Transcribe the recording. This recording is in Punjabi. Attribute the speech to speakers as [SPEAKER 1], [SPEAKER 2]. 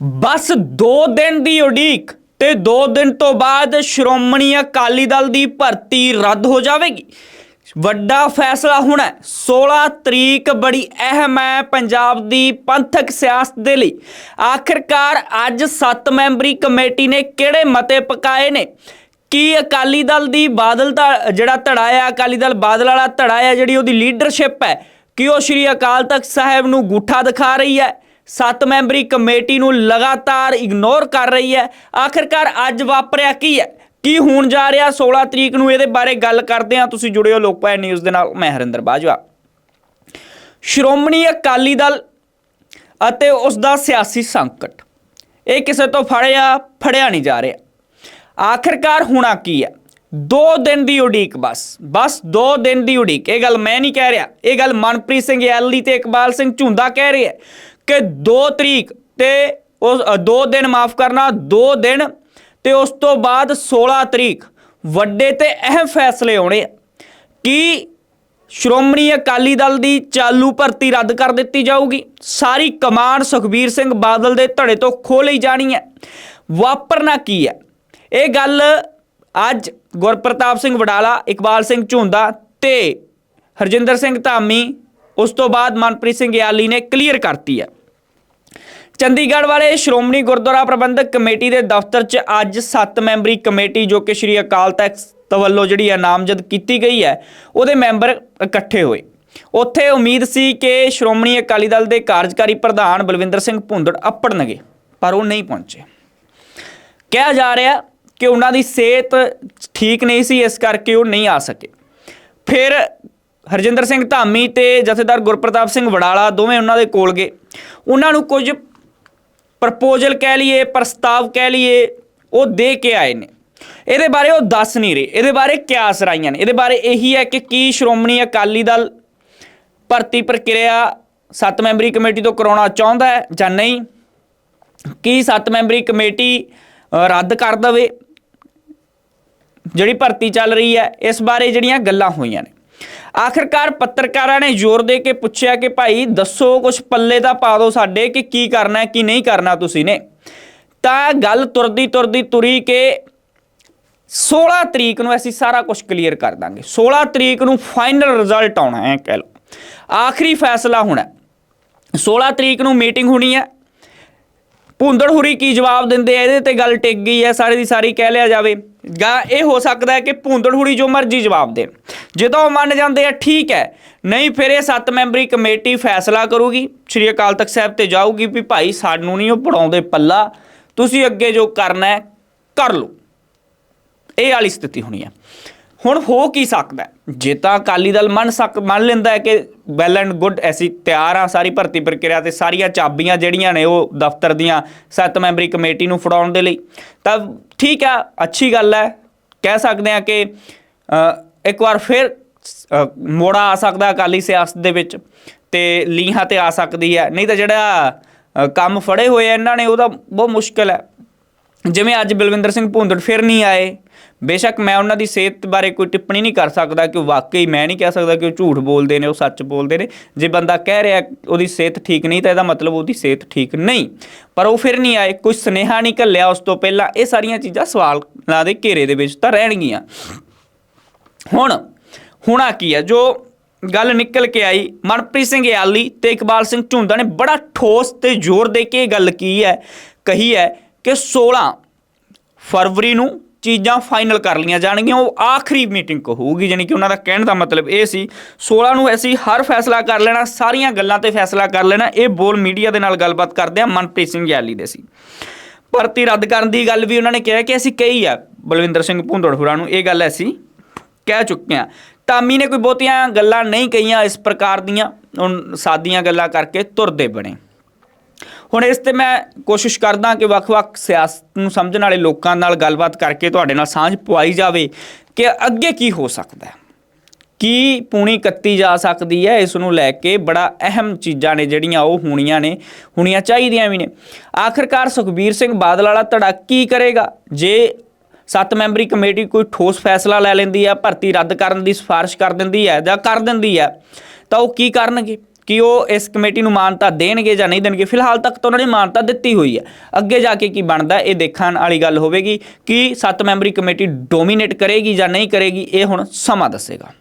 [SPEAKER 1] ਬਸ 2 ਦਿਨ ਦੀ ਉਡੀਕ ਤੇ 2 ਦਿਨ ਤੋਂ ਬਾਅਦ ਸ਼੍ਰੋਮਣੀ ਅਕਾਲੀ ਦਲ ਦੀ ਭਰਤੀ ਰੱਦ ਹੋ ਜਾਵੇਗੀ। ਵੱਡਾ ਫੈਸਲਾ ਹੋਣਾ ਹੈ। 16 ਤਰੀਕ ਬੜੀ ਅਹਿਮ ਹੈ ਪੰਜਾਬ ਦੀ ਪੰਥਕ ਸਿਆਸਤ ਦੇ ਲਈ। ਆਖਿਰਕਾਰ ਅੱਜ 7 ਮੈਂਬਰੀ ਕਮੇਟੀ ਨੇ ਕਿਹੜੇ ਮਤੇ ਪਕਾਏ ਨੇ? ਕੀ ਅਕਾਲੀ ਦਲ ਦੀ ਬਾਦਲ ਦਾ ਜਿਹੜਾ ਧੜਾ ਹੈ ਅਕਾਲੀ ਦਲ ਬਾਦਲ ਵਾਲਾ ਧੜਾ ਹੈ ਜਿਹੜੀ ਉਹਦੀ ਲੀਡਰਸ਼ਿਪ ਹੈ, ਕਿ ਉਹ ਸ਼੍ਰੀ ਅਕਾਲ ਤਖਤ ਸਾਹਿਬ ਨੂੰ ਗੂਠਾ ਦਿਖਾ ਰਹੀ ਹੈ? ਸੱਤ ਮੈਂਬਰੀ ਕਮੇਟੀ ਨੂੰ ਲਗਾਤਾਰ ਇਗਨੋਰ ਕਰ ਰਹੀ ਹੈ। ਆਖਿਰਕਾਰ ਅੱਜ ਵਾਪਰਿਆ ਕੀ ਹੈ? ਕੀ ਹੋਣ ਜਾ ਰਿਹਾ? 16 ਤਰੀਕ ਨੂੰ ਇਹਦੇ ਬਾਰੇ ਗੱਲ ਕਰਦੇ ਹਾਂ। ਤੁਸੀਂ ਜੁੜੇ ਜੁੜਿਓ ਲੋਕਪਾਲ ਨਿਊਜ਼ ਦੇ ਨਾਲ। ਮੈਂ ਹਰਿੰਦਰ ਬਾਜਵਾ। ਸ਼੍ਰੋਮਣੀ ਅਕਾਲੀ ਦਲ ਅਤੇ ਉਸ ਦਾ ਸਿਆਸੀ ਸੰਕਟ। ਇਹ ਕਿਸੇ ਤੋਂ ਫੜਿਆ ਫੜਿਆ ਨਹੀਂ ਜਾ ਰਿਹਾ। ਆਖਿਰਕਾਰ ਹੋਣਾ ਕੀ ਹੈ? 2 ਦਿਨ ਦੀ ਉਡੀਕ ਬਸ ਬਸ 2 ਦਿਨ ਦੀ ਉਡੀਕ। ਇਹ ਗੱਲ ਮੈਂ ਨਹੀਂ ਕਹਿ ਰਿਹਾ। ਇਹ ਗੱਲ ਮਨਪ੍ਰੀਤ ਸਿੰਘ ਯੈਲੀ ਤੇ ਇਕਬਾਲ ਸਿੰਘ ਝੁੰਦਾ ਕਹਿ ਰਹੇ ਹੈ ਕਿ 2 ਤਰੀਕ ਤੇ ਉਸ 2 ਦਿਨ ਮਾਫ ਕਰਨਾ 2 ਦਿਨ ਤੇ ਉਸ ਤੋਂ ਬਾਅਦ 16 ਤਰੀਕ ਵੱਡੇ ਤੇ ਅਹਿਮ ਫੈਸਲੇ ਆਉਣੇ ਆ। ਕਿ ਸ਼੍ਰੋਮਣੀ ਅਕਾਲੀ ਦਲ ਦੀ ਚਾਲੂ ਭਰਤੀ ਰੱਦ ਕਰ ਦਿੱਤੀ ਜਾਊਗੀ? ਸਾਰੀ ਕਮਾਂਡ ਸੁਖਬੀਰ ਸਿੰਘ ਬਾਦਲ ਦੇ ਧੜੇ ਤੋਂ ਖੋਹ ਲਈ ਜਾਣੀ ਹੈ। ਵਾਪਰਨਾ ਕੀ ਹੈ? ਇਹ ਗੱਲ ਅੱਜ ਗੁਰਪ੍ਰਤਾਪ ਸਿੰਘ ਵਡਾਲਾ, ਇਕਬਾਲ ਸਿੰਘ ਝੁੰਦਾ ਤੇ ਹਰਜਿੰਦਰ ਸਿੰਘ ਧਾਮੀ, ਉਸ ਤੋਂ ਬਾਅਦ ਮਨਪ੍ਰੀਤ ਸਿੰਘ ਯਾਲੀ ਨੇ ਕਲੀਅਰ ਕਰਤੀ ਹੈ। ਚੰਡੀਗੜ੍ਹ ਵਾਲੇ ਸ਼੍ਰੋਮਣੀ ਗੁਰਦੁਆਰਾ ਪ੍ਰਬੰਧਕ ਕਮੇਟੀ ਦੇ ਦਫ਼ਤਰ 'ਚ ਅੱਜ 7 ਮੈਂਬਰੀ ਕਮੇਟੀ ਜੋ ਕਿ ਸ਼੍ਰੀ ਅਕਾਲ ਤਖਤ ਵੱਲੋਂ ਜਿਹੜੀ ਹੈ ਨਾਮਜ਼ਦ ਕੀਤੀ ਗਈ ਹੈ, ਉਹਦੇ ਮੈਂਬਰ ਇਕੱਠੇ ਹੋਏ। ਉੱਥੇ ਉਮੀਦ ਸੀ ਕਿ ਸ਼੍ਰੋਮਣੀ ਅਕਾਲੀ ਦਲ ਦੇ ਕਾਰਜਕਾਰੀ ਪ੍ਰਧਾਨ ਬਲਵਿੰਦਰ ਸਿੰਘ ਭੁੰਦੜ ਅੱਪੜਨਗੇ, ਪਰ ਉਹ ਨਹੀਂ ਪਹੁੰਚੇ। ਕਿਹਾ ਜਾ ਰਿਹਾ ਕਿ ਉਹਨਾਂ ਦੀ ਸਿਹਤ ਠੀਕ ਨਹੀਂ ਸੀ, ਇਸ ਕਰਕੇ ਉਹ ਨਹੀਂ ਆ ਸਕੇ। ਫਿਰ ਹਰਜਿੰਦਰ ਸਿੰਘ ਧਾਮੀ ਤੇ ਜਥੇਦਾਰ ਗੁਰਪ੍ਰਤਾਪ ਸਿੰਘ ਵੜਾਲਾ ਦੋਵੇਂ ਉਹਨਾਂ ਦੇ ਕੋਲ ਗਏ। ਉਹਨਾਂ ਨੂੰ ਕੁਝ ਪ੍ਰਪੋਜ਼ਲ ਕਹਿ ਲਈਏ, ਪ੍ਰਸਤਾਵ ਕਹਿ ਲਈਏ, ਉਹ ਦੇ ਕੇ ਆਏ ਨੇ। ਇਹਦੇ ਬਾਰੇ ਉਹ ਦੱਸ ਨਹੀਂ ਰਹੇ। ਇਹਦੇ ਬਾਰੇ ਕਿਆਸ ਰਾਈਆਂ ਨੇ। ਇਹਦੇ ਬਾਰੇ ਇਹੀ ਹੈ ਕਿ ਕੀ ਸ਼੍ਰੋਮਣੀ ਅਕਾਲੀ ਦਲ ਭਰਤੀ ਪ੍ਰਕਿਰਿਆ ਸੱਤ ਮੈਂਬਰੀ ਕਮੇਟੀ ਤੋਂ ਕਰਾਉਣਾ ਚਾਹੁੰਦਾ ਹੈ ਜਾਂ ਨਹੀਂ, ਕੀ ਸੱਤ ਮੈਂਬਰੀ ਕਮੇਟੀ ਰੱਦ ਕਰ ਦਵੇ ਜਿਹੜੀ ਭਰਤੀ ਚੱਲ ਰਹੀ ਹੈ, ਇਸ ਬਾਰੇ ਜਿਹੜੀਆਂ ਗੱਲਾਂ ਹੋਈਆਂ ਨੇ। ਆਖਿਰਕਾਰ ਪੱਤਰਕਾਰਾਂ ਨੇ ਜ਼ੋਰ ਦੇ ਕੇ ਪੁੱਛਿਆ ਕਿ ਭਾਈ, ਦੱਸੋ ਕੁਝ ਪੱਲੇ ਦਾ ਪਾ ਦਿਓ ਸਾਡੇ ਕਿ ਕੀ ਕਰਨਾ ਹੈ ਕੀ ਨਹੀਂ ਕਰਨਾ ਤੁਸੀਂ ਨੇ। ਤਾਂ ਗੱਲ ਤੁਰਦੀ ਤੁਰਦੀ ਤੁਰੀ ਕਿ 16 ਤਰੀਕ ਨੂੰ ਅਸੀਂ ਸਾਰਾ ਕੁਝ ਕਲੀਅਰ ਕਰ ਦਾਂਗੇ। 16 ਤਰੀਕ ਨੂੰ ਫਾਈਨਲ ਰਿਜ਼ਲਟ ਆਉਣਾ ਹੈ, ਕਹਿ ਲਓ। ਆਖਰੀ ਫੈਸਲਾ ਹੋਣਾ ਹੈ। 16 ਤਰੀਕ ਨੂੰ ਮੀਟਿੰਗ ਹੋਣੀ ਹੈ। ਭੁੰਦੜ ਹੁਰੀ ਕੀ ਜਵਾਬ ਦਿੰਦੇ ਆ, ਇਹਦੇ ਤੇ ਗੱਲ ਟਿਕ ਗਈ ਹੈ, ਸਾਰੇ ਦੀ ਸਾਰੀ ਕਹਿ ਲਿਆ ਜਾਵੇ। ਗਾ, ਇਹ ਹੋ ਸਕਦਾ ਹੈ ਕਿ ਭੁੰਦੜ ਹੁਰੀ ਜੋ ਮਰਜ਼ੀ ਜਵਾਬ ਦੇਣ ਜਦੋਂ ਉਹ ਮੰਨ ਜਾਂਦੇ ਆ, ਠੀਕ ਹੈ, ਨਹੀਂ ਫਿਰ ਇਹ ਸੱਤ ਮੈਂਬਰੀ ਕਮੇਟੀ ਫੈਸਲਾ ਕਰੂਗੀ। ਸ਼੍ਰੀ ਅਕਾਲ ਤਖਤ ਸਾਹਿਬ ਤੇ ਜਾਊਗੀ ਵੀ ਭਾਈ ਸਾਨੂੰ ਨਹੀਂ ਉਹ ਪੜਾਉਂਦੇ ਪੱਲਾ, ਤੁਸੀਂ ਅੱਗੇ ਜੋ ਕਰਨਾ ਹੈ, ਕਰ ਲਓ। ਇਹ ਵਾਲੀ ਸਥਿਤੀ ਹੋਣੀ ਹੈ। ਹੁਣ ਹੋ ਕੀ ਸਕਦਾ? ਜੇ ਤਾਂ ਅਕਾਲੀ ਦਲ ਮੰਨ ਸਕ ਮੰਨ ਲੈਂਦਾ ਹੈ ਕਿ ਵੈਲ ਐਂਡ ਗੁੱਡ ਅਸੀਂ ਤਿਆਰ ਆ ਸਾਰੀ ਭਰਤੀ ਪ੍ਰਕਿਰਿਆ ਤੇ ਸਾਰੀਆਂ ਚਾਬੀਆਂ ਜਿਹੜੀਆਂ ਨੇ ਉਹ ਦਫ਼ਤਰ ਦੀਆਂ ਸੱਤ ਮੈਂਬਰੀ ਕਮੇਟੀ ਨੂੰ ਫੜਾਉਣ ਦੇ ਲਈ ਤਾਂ ਠੀਕ ਆ ਅੱਛੀ ਗੱਲ ਹੈ। ਕਹਿ ਸਕਦੇ ਆ ਕਿ ਇੱਕ ਵਾਰ ਫਿਰ ਅ, ਮੋੜਾ ਆ ਸਕਦਾ ਅਕਾਲੀ ਸਿਆਸਤ ਦੇ ਵਿੱਚ ਤੇ ਲੀਹਾਂ ਤੇ ਆ ਸਕਦੀ ਹੈ। ਨਹੀਂ ਤਾਂ ਜਿਹੜਾ ਕੰਮ ਫੜੇ ਹੋਏ ਇਹਨਾਂ ਨੇ ਉਹਦਾ ਬਹੁਤ ਮੁਸ਼ਕਲ ਹੈ। ਜਿਵੇਂ ਅੱਜ ਬਲਵਿੰਦਰ ਸਿੰਘ ਭੁੰਦੜ ਫਿਰ ਨਹੀਂ ਆਏ, ਬੇਸ਼ੱਕ ਮੈਂ ਉਹਨਾਂ ਦੀ ਸਿਹਤ ਬਾਰੇ ਕੋਈ ਟਿੱਪਣੀ ਨਹੀਂ ਕਰ ਸਕਦਾ ਕਿ ਵਾਕਈ ਮੈਂ ਨਹੀਂ ਕਹਿ ਸਕਦਾ ਕਿ ਉਹ ਝੂਠ ਬੋਲਦੇ ਨੇ, ਉਹ ਸੱਚ ਬੋਲਦੇ ਨੇ। ਜੇ ਬੰਦਾ ਕਹਿ ਰਿਹਾ ਉਹਦੀ ਸਿਹਤ ਠੀਕ ਨਹੀਂ ਤਾਂ ਇਹਦਾ ਮਤਲਬ ਉਹਦੀ ਸਿਹਤ ਠੀਕ ਨਹੀਂ। ਪਰ ਉਹ ਫਿਰ ਨਹੀਂ ਆਏ, ਕੋਈ ਸੁਨੇਹਾ ਨਹੀਂ ਘੱਲਿਆ, ਉਸ ਤੋਂ ਪਹਿਲਾਂ ਇਹ ਸਾਰੀਆਂ ਚੀਜ਼ਾਂ ਸਵਾਲਾਂ ਦੇ ਘੇਰੇ ਦੇ ਵਿੱਚ ਤਾਂ ਰਹਿਣਗੀਆਂ। ਹੁਣ, ਹੁਣਾ ਕੀ ਹੈ? ਜੋ ਗੱਲ ਨਿਕਲ ਕੇ ਆਈ, ਮਨਪ੍ਰੀਤ ਸਿੰਘ ਯਾਲੀ ਤੇ ਇਕਬਾਲ ਸਿੰਘ ਝੁੰਦਾ ਨੇ ਬੜਾ ਠੋਸ ਤੇ ਜ਼ੋਰ ਦੇ ਕੇ ਇਹ ਗੱਲ ਕੀ ਹੈ, ਕਹੀ ਹੈ ਕਿ 16 ਫਰਵਰੀ ਨੂੰ ਚੀਜ਼ਾਂ ਫਾਈਨਲ ਕਰ ਲੀਆਂ ਜਾਣਗੀਆਂ, ਉਹ ਆਖਰੀ ਮੀਟਿੰਗ ਕੋ ਹੋਊਗੀ ਯਾਨੀ ਕਿ ਉਹਨਾਂ ਦਾ ਕਹਿਣ ਦਾ ਮਤਲਬ ਇਹ ਸੀ 16 ਨੂੰ ਅਸੀਂ ਹਰ ਫੈਸਲਾ ਕਰ ਲੈਣਾ, ਸਾਰੀਆਂ ਗੱਲਾਂ ਤੇ ਫੈਸਲਾ ਕਰ ਲੈਣਾ, ਇਹ ਬੋਲ ਮੀਡੀਆ ਦੇ ਨਾਲ ਗੱਲਬਾਤ ਕਰਦੇ ਆ, ਮਨਪ੍ਰੀਤ ਸਿੰਘ ਯਾਲੀ ਦੇ ਸੀ। ਭਰਤੀ ਰੱਦ ਕਰਨ ਦੀ ਗੱਲ ਵੀ ਉਹਨਾਂ ਨੇ ਕਿਹਾ ਕਿ ਅਸੀਂ ਕਹੀ ਆ, ਬਲਵਿੰਦਰ ਸਿੰਘ ਭੁੰਦੜ ਹੁਰਾਂ ਨੂੰ ਇਹ ਗੱਲ ਅਸੀਂ ਕਹਿ ਚੁੱਕੇ ਆ। ਧਾਮੀ ਨੇ ਕੋਈ ਬਹੁਤੀਆਂ ਗੱਲਾਂ ਨਹੀਂ ਕਹੀਆਂ, ਇਸ ਪ੍ਰਕਾਰ ਦੀਆਂ, ਹੁਣ ਸਾਦੀਆਂ ਗੱਲਾਂ ਕਰਕੇ ਤੁਰਦੇ ਬਣੇ। ਹੁਣ ਇਸ ਤੇ ਮੈਂ ਕੋਸ਼ਿਸ਼ ਕਰਦਾ ਕਿ ਵੱਖ-ਵੱਖ ਸਿਆਸਤ ਨੂੰ ਸਮਝਣ ਵਾਲੇ ਲੋਕਾਂ ਨਾਲ ਗੱਲਬਾਤ ਕਰਕੇ ਤੁਹਾਡੇ ਨਾਲ ਸਾਂਝ ਪਵਾਈ ਜਾਵੇ ਕਿ ਅੱਗੇ ਕੀ ਹੋ ਸਕਦਾ ਹੈ। ਕੀ ਪੂਣੀ ਕੱਤੀ ਜਾ ਸਕਦੀ ਹੈ, ਇਸ ਨੂੰ ਲੈ ਕੇ ਬੜਾ ਅਹਿਮ ਚੀਜ਼ਾਂ ਨੇ ਜਿਹੜੀਆਂ ਉਹ ਹੋਣੀਆਂ ਨੇ, ਹੋਣੀਆਂ ਚਾਹੀਦੀਆਂ ਵੀ ਨੇ। ਆਖਰਕਾਰ ਸੁਖਬੀਰ ਸਿੰਘ ਬਾਦਲ ਵਾਲਾ ਧੜਾ ਕੀ ਕਰੇਗਾ? ਜੇ ਸੱਤ ਮੈਂਬਰੀ ਕਮੇਟੀ ਕੋਈ ਠੋਸ ਫੈਸਲਾ ਲੈ ਲੈਂਦੀ ਹੈ, ਭਰਤੀ ਰੱਦ ਕਰਨ ਦੀ ਸਿਫਾਰਿਸ਼ ਕਰ ਦਿੰਦੀ ਹੈ ਜਾਂ ਕਰ ਦਿੰਦੀ ਹੈ, ਤਾਂ ਉਹ ਕੀ ਕਰਨਗੇ? ਕਿ ਉਹ ਇਸ ਕਮੇਟੀ ਨੂੰ ਮਾਨਤਾ ਦੇਣਗੇ ਜਾਂ ਨਹੀਂ ਦੇਣਗੇ, ਫਿਲਹਾਲ ਤੱਕ ਤਾਂ ਉਹਨਾਂ ਨੇ ਮਾਨਤਾ ਦਿੱਤੀ ਹੋਈ ਹੈ। ਅੱਗੇ ਜਾ ਕੇ ਕੀ ਬਣਦਾ, ਇਹ ਦੇਖਣ ਵਾਲੀ ਗੱਲ ਹੋਵੇਗੀ ਕਿ ਸੱਤ ਮੈਂਬਰੀ ਕਮੇਟੀ ਡੋਮੀਨੇਟ ਕਰੇਗੀ ਜਾਂ ਨਹੀਂ ਕਰੇਗੀ, ਇਹ ਹੁਣ ਸਮਾਂ ਦੱਸੇਗਾ।